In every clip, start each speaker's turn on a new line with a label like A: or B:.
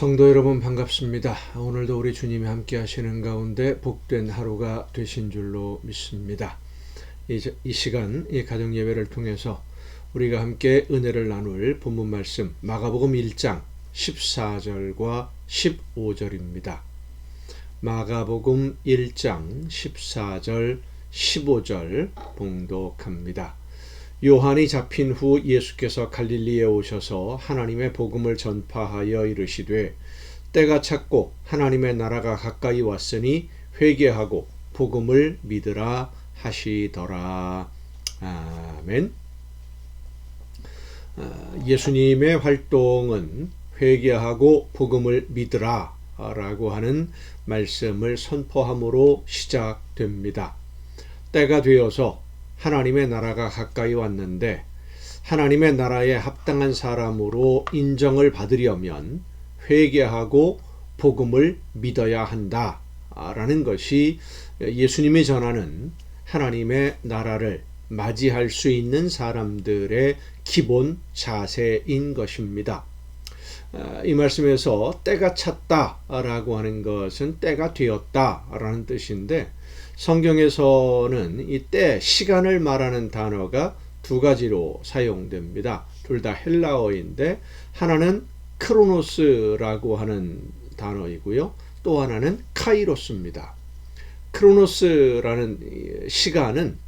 A: 성도 여러분 반갑습니다. 오늘도 우리 주님이 함께 하시는 가운데 복된 하루가 되신 줄로 믿습니다. 이, 저- 이 시간 이 가정 예배를 통해서 우리가 함께 은혜를 나눌 본문 말씀 마가복음 1장 14절과 15절입니다. 마가복음 1장 14절 15절 봉독합니다. 요한이 잡힌 후 예수께서 갈릴리에 오셔서 하나님의 복음을 전파하여 이르시되 때가 찼고 하나님의 나라가 가까이 왔으니 회개하고 복음을 믿으라 하시더라. 아멘. 아, 예수님의 활동은 회개하고 복음을 믿으라 라고 하는 말씀을 선포함으로 시작됩니다. 때가 되어서 하나님의 나라가 가까이 왔는데 하나님의 나라에 합당한 사람으로 인정을 받으려면 회개하고 복음을 믿어야 한다 라는 것이 예수님이 전하는 하나님의 나라를 맞이할 수 있는 사람들의 기본 자세인 것입니다. 아, 이 말씀에서 때가 찼다 라고 하는 것은 때가 되었다 라는 뜻인데 성경에서는 이때 시간을 말하는 단어가 두 가지로 사용됩니다. 둘 다 헬라어인데 하나는 크로노스라고 하는 단어이고요. 또 하나는 카이로스입니다. 크로노스라는 시간은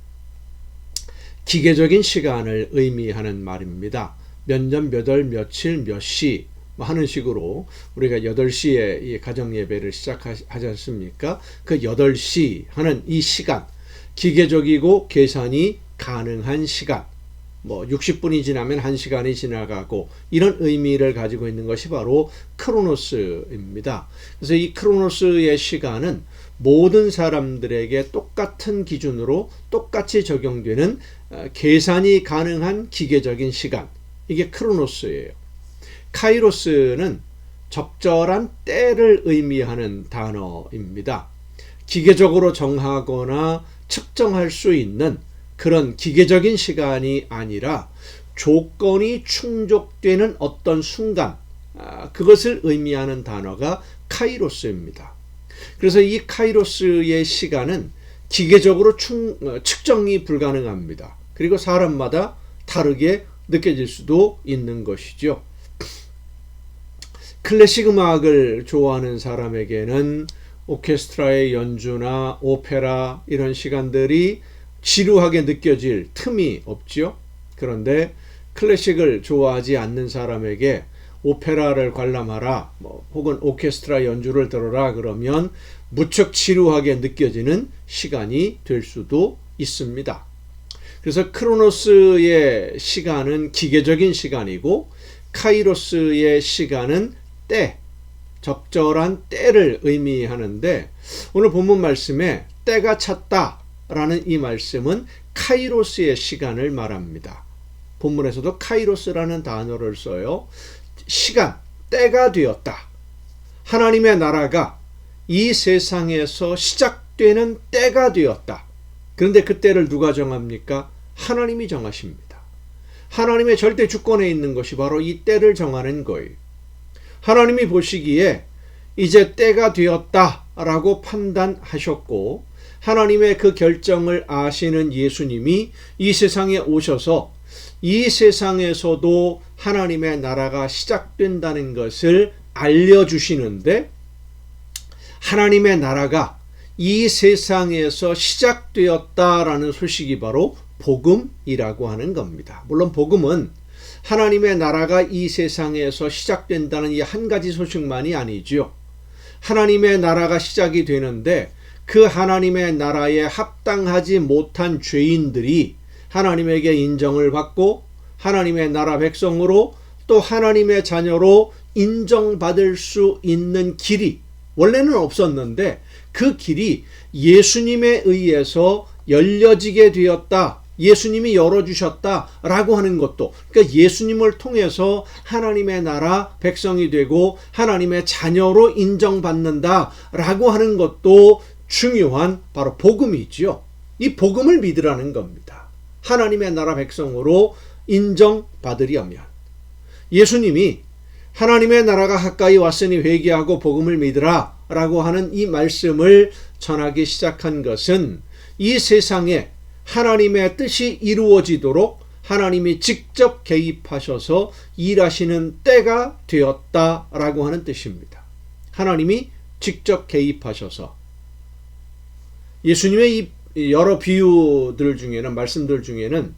A: 기계적인 시간을 의미하는 말입니다. 몇 년, 몇 월, 며칠, 몇 시, 뭐 하는 식으로 우리가 8시에 이 가정 예배를 시작하지 않습니까? 그 8시 하는 이 시간, 기계적이고 계산이 가능한 시간, 뭐 60분이 지나면 1시간이 지나가고 이런 의미를 가지고 있는 것이 바로 크로노스입니다. 그래서 이 크로노스의 시간은 모든 사람들에게 똑같은 기준으로 똑같이 적용되는 어, 계산이 가능한 기계적인 시간. 이게 크로노스예요. 카이로스는 적절한 때를 의미하는 단어입니다. 기계적으로 정하거나 측정할 수 있는 그런 기계적인 시간이 아니라 조건이 충족되는 어떤 순간, 아, 그것을 의미하는 단어가 카이로스입니다. 그래서 이 카이로스의 시간은 기계적으로 충- 어, 측정이 불가능합니다. 그리고 사람마다 다르게 느껴질 수도 있는 것이죠. 클래식 음악을 좋아하는 사람에게는 오케스트라의 연주나 오페라 이런 시간들이 지루하게 느껴질 틈이 없죠. 그런데 클래식을 좋아하지 않는 사람에게 오페라를 관람하라, 뭐, 혹은 오케스트라 연주를 들어라 그러면 무척 지루하게 느껴지는 시간이 될 수도 있습니다. 그래서 크로노스의 시간은 기계적인 시간이고 카이로스의 시간은 때, 적절한 때를 의미하는데 오늘 본문 말씀에 때가 찼다라는 이 말씀은 카이로스의 시간을 말합니다. 본문에서도 카이로스라는 단어를 써요. 시간, 때가 되었다. 하나님의 나라가 이 세상에서 시작되는 때가 되었다. 그런데 그 때를 누가 정합니까? 하나님이 정하십니다. 하나님의 절대 주권에 있는 것이 바로 이 때를 정하는 거예요. 하나님이 보시기에 이제 때가 되었다라고 판단하셨고 하나님의 그 결정을 아시는 예수님이 이 세상에 오셔서 이 세상에서도 하나님의 나라가 시작된다는 것을 알려주시는데 하나님의 나라가 이 세상에서 시작되었다라는 소식이 바로 복음이라고 하는 겁니다. 물론 복음은 하나님의 나라가 이 세상에서 시작된다는 이 한 가지 소식만이 아니지요. 하나님의 나라가 시작이 되는데 그 하나님의 나라에 합당하지 못한 죄인들이 하나님에게 인정을 받고 하나님의 나라 백성으로 또 하나님의 자녀로 인정받을 수 있는 길이 원래는 없었는데 그 길이 예수님에 의해서 열려지게 되었다. 예수님이 열어주셨다라고 하는 것도 그러니까 예수님을 통해서 하나님의 나라 백성이 되고 하나님의 자녀로 인정받는다라고 하는 것도 중요한 바로 복음이지요. 이 복음을 믿으라는 겁니다. 하나님의 나라 백성으로 인정받으려면 예수님이 하나님의 나라가 가까이 왔으니 회개하고 복음을 믿으라 라고 하는 이 말씀을 전하기 시작한 것은 이 세상에 하나님의 뜻이 이루어지도록 하나님이 직접 개입하셔서 일하시는 때가 되었다라고 하는 뜻입니다. 하나님이 직접 개입하셔서 예수님의 이 여러 비유들 중에는 말씀들 중에는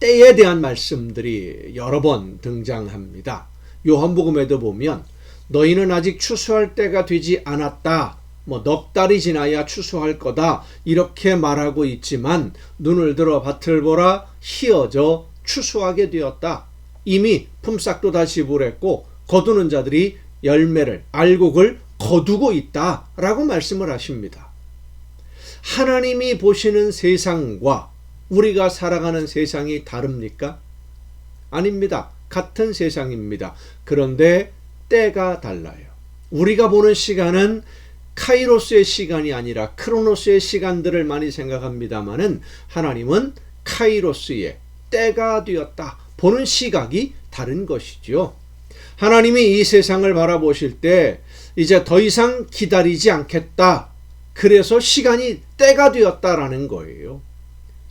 A: 때에 대한 말씀들이 여러 번 등장합니다. 요한복음에도 보면 너희는 아직 추수할 때가 되지 않았다. 뭐 넉 달이 지나야 추수할 거다. 이렇게 말하고 있지만 눈을 들어 밭을 보라 희어져 추수하게 되었다. 이미 품삯도 다 지불했고 거두는 자들이 열매를 알곡을 거두고 있다라고 말씀을 하십니다. 하나님이 보시는 세상과 우리가 살아가는 세상이 다릅니까? 아닙니다. 같은 세상입니다. 그런데 때가 달라요. 우리가 보는 시간은 카이로스의 시간이 아니라 크로노스의 시간들을 많이 생각합니다만은 하나님은 카이로스의 때가 되었다. 보는 시각이 다른 것이지요. 하나님이 이 세상을 바라보실 때 이제 더 이상 기다리지 않겠다. 그래서 시간이 때가 되었다라는 거예요.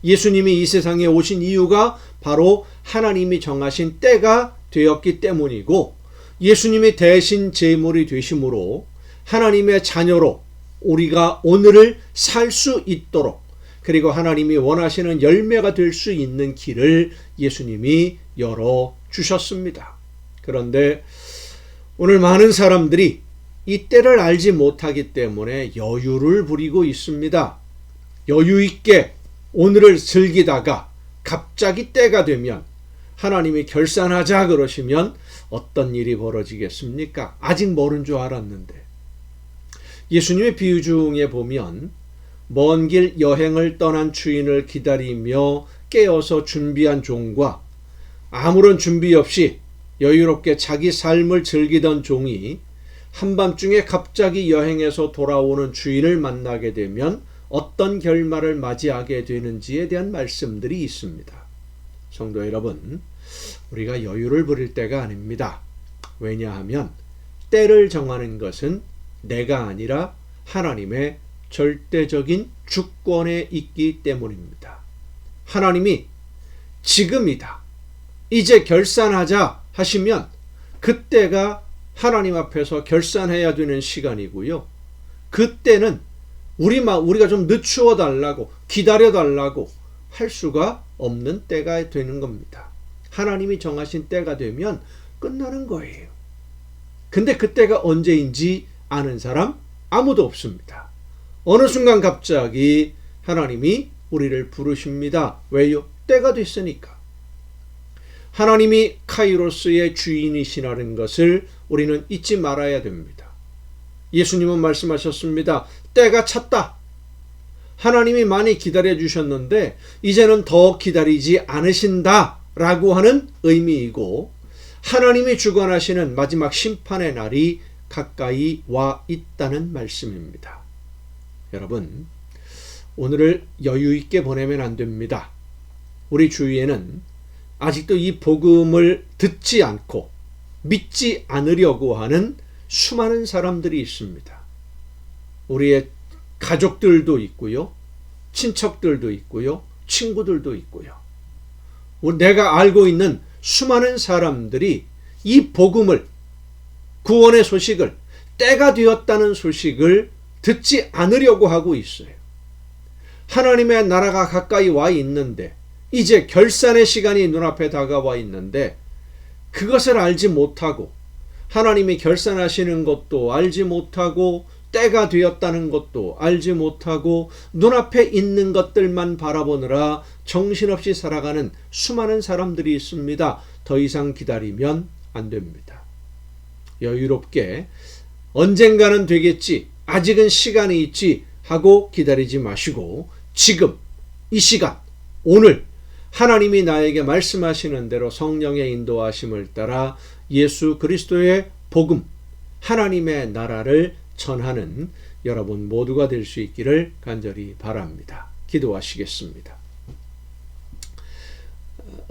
A: 예수님이 이 세상에 오신 이유가 바로 하나님이 정하신 때가 되었기 때문이고 예수님이 대신 제물이 되심으로 하나님의 자녀로 우리가 오늘을 살 수 있도록 그리고 하나님이 원하시는 열매가 될 수 있는 길을 예수님이 열어 주셨습니다. 그런데 오늘 많은 사람들이 이 때를 알지 못하기 때문에 여유를 부리고 있습니다. 여유 있게 오늘을 즐기다가 갑자기 때가 되면 하나님이 결산하자 그러시면 어떤 일이 벌어지겠습니까? 아직 모른 줄 알았는데. 예수님의 비유 중에 보면 먼 길 여행을 떠난 주인을 기다리며 깨어서 준비한 종과 아무런 준비 없이 여유롭게 자기 삶을 즐기던 종이 한밤중에 갑자기 여행에서 돌아오는 주인을 만나게 되면 어떤 결말을 맞이하게 되는지에 대한 말씀들이 있습니다. 성도 여러분, 우리가 여유를 부릴 때가 아닙니다. 왜냐하면 때를 정하는 것은 내가 아니라 하나님의 절대적인 주권에 있기 때문입니다. 하나님이 지금이다. 이제 결산하자 하시면 그때가 하나님 앞에서 결산해야 되는 시간이고요. 그때는 우리만 우리가 좀 늦추어 달라고 기다려 달라고 할 수가 없는 때가 되는 겁니다. 하나님이 정하신 때가 되면 끝나는 거예요. 근데 그때가 언제인지 아는 사람 아무도 없습니다. 어느 순간 갑자기 하나님이 우리를 부르십니다. 왜요? 때가 됐으니까. 하나님이 카이로스의 주인이시라는 것을 우리는 잊지 말아야 됩니다. 예수님은 말씀하셨습니다. 때가 찼다. 하나님이 많이 기다려 주셨는데 이제는 더 기다리지 않으신다 라고 하는 의미이고 하나님이 주관하시는 마지막 심판의 날이 가까이 와 있다는 말씀입니다. 여러분, 오늘을 여유 있게 보내면 안 됩니다. 우리 주위에는 아직도 이 복음을 듣지 않고 믿지 않으려고 하는 수많은 사람들이 있습니다. 우리의 가족들도 있고요. 친척들도 있고요. 친구들도 있고요. 내가 알고 있는 수많은 사람들이 이 복음을 구원의 소식을 때가 되었다는 소식을 듣지 않으려고 하고 있어요. 하나님의 나라가 가까이 와 있는데 이제 결산의 시간이 눈앞에 다가와 있는데 그것을 알지 못하고 하나님이 결산하시는 것도 알지 못하고 때가 되었다는 것도 알지 못하고 눈앞에 있는 것들만 바라보느라 정신없이 살아가는 수많은 사람들이 있습니다. 더 이상 기다리면 안 됩니다. 여유롭게 언젠가는 되겠지, 아직은 시간이 있지 하고 기다리지 마시고 지금 이 시간 오늘 하나님이 나에게 말씀하시는 대로 성령의 인도하심을 따라 예수 그리스도의 복음 하나님의 나라를 전하는 여러분 모두가 될 수 있기를 간절히 바랍니다. 기도하시겠습니다.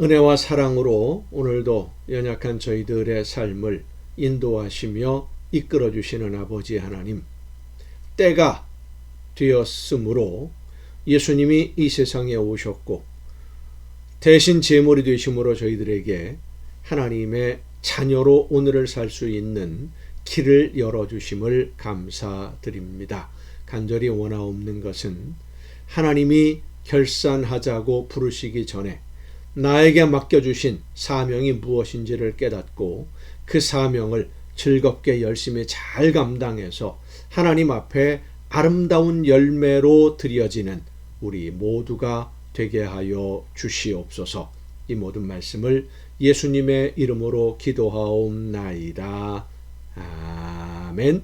A: 은혜와 사랑으로 오늘도 연약한 저희들의 삶을 인도하시며 이끌어 주시는 아버지 하나님. 때가 되었으므로 예수님이 이 세상에 오셨고 대신 제물이 되심으로 저희들에게 하나님의 자녀로 오늘을 살 수 있는 길을 열어 주심을 감사드립니다. 간절히 원하옵는 것은 하나님이 결산하자고 부르시기 전에 나에게 맡겨주신 사명이 무엇인지를 깨닫고 그 사명을 즐겁게 열심히 잘 감당해서 하나님 앞에 아름다운 열매로 드려지는 우리 모두가 되게 하여 주시옵소서. 이 모든 말씀을 예수님의 이름으로 기도하옵나이다. 아멘.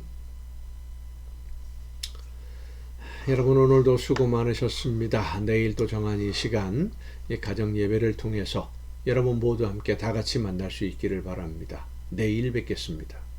A: 여러분 오늘도 수고 많으셨습니다. 내일 또 정한 이 시간 이 가정 예배를 통해서 여러분 모두 함께 다 같이 만날 수 있기를 바랍니다. 내일 뵙겠습니다.